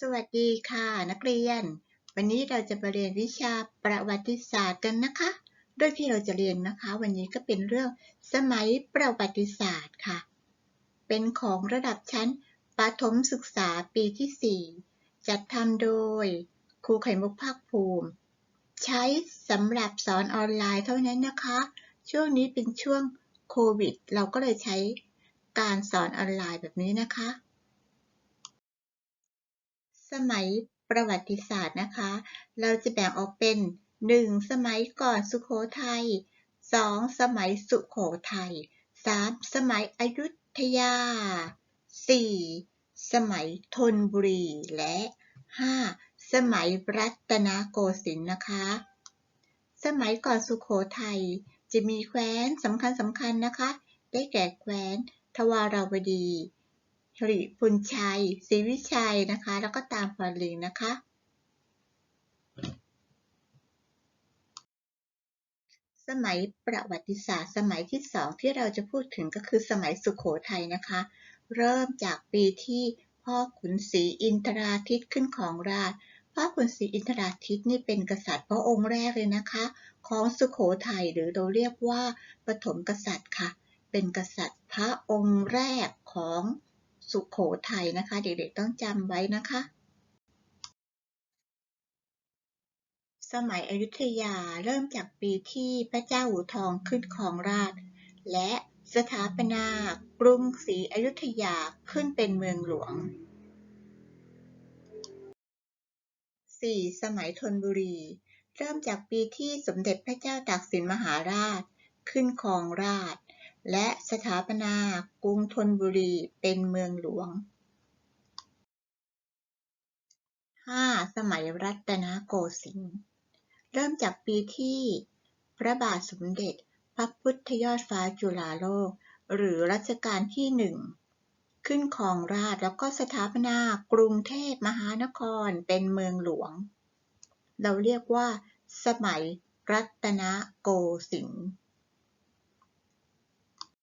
สวัสดีค่ะนักเรียน วันนี้เราจะมาเรียนวิชาประวัติศาสตร์กันนะคะ โดยที่เราจะเรียนนะคะ วันนี้ก็เป็นเรื่องสมัยประวัติศาสตร์ค่ะ เป็นของระดับชั้นประถมศึกษาปีที่ 4 จัดทำโดยครูไข่มุกภาคภูมิ ใช้สำหรับสอนออนไลน์เท่านั้นนะคะ ช่วงนี้เป็นช่วงโควิด เราก็เลยใช้การสอนออนไลน์แบบนี้นะคะ สมัยประวัติศาสตร์นะคะ เราจะแบ่งออกเป็น 1. สมัยก่อนสุโขทัย 2. สมัยสุโขทัย 3. สมัยอยุธยา 4. สมัยธนบุรี และ 5. สมัยรัตนโกสินทร์นะคะ สมัยก่อนสุโขทัยจะมีแคว้นสำคัญสำคัญนะคะ ได้แก่แคว้นทวาราวดี หริพุนชัยศรีวิชัยนะคะ แล้วก็ตามฟาลิงนะคะ สมัยประวัติศาสตร์ สมัยที่สองที่เราจะพูดถึงก็คือสมัยสุขโขทัยนะคะ เริ่มจากปีที่พ่อขุนศรีอินทราทิตขึ้นของราชพ่อขุนศรีอินทราทิตนี่เป็นกษัตริย์พระองค์แรกเลยนะคะ ของสุขโขทัยหรือเราเรียกว่าปฐมกษัตริย์ค่ะ เป็นกษัตริย์พระองค์แรกของ สุขโขทัยนะคะ เด็กๆต้องจำไว้นะคะ สมัยอยุธยาเริ่มจากปีที่พระเจ้าอู่ทองขึ้นครองราชและสถาปนากรุงศรีอยุธยาขึ้นเป็นเมืองหลวง 4. สมัยธนบุรี เริ่มจากปีที่สมเด็จพระเจ้าตากสินมหาราช ขึ้นครองราช และสถาปนากรุงธนบุรีเป็นเมืองหลวง 5. สมัยรัตนโกสินทร์เริ่มจากปีที่ พระบาทสมเด็จ พระพุทธยอดฟ้าจุฬาโลก หรือรัชกาลที่หนึ่งขึ้นครองราชแล้วก็สถาปนากรุงเทพมหานครเป็นเมืองหลวง เราเรียกว่า สมัยรัตนโกสินทร์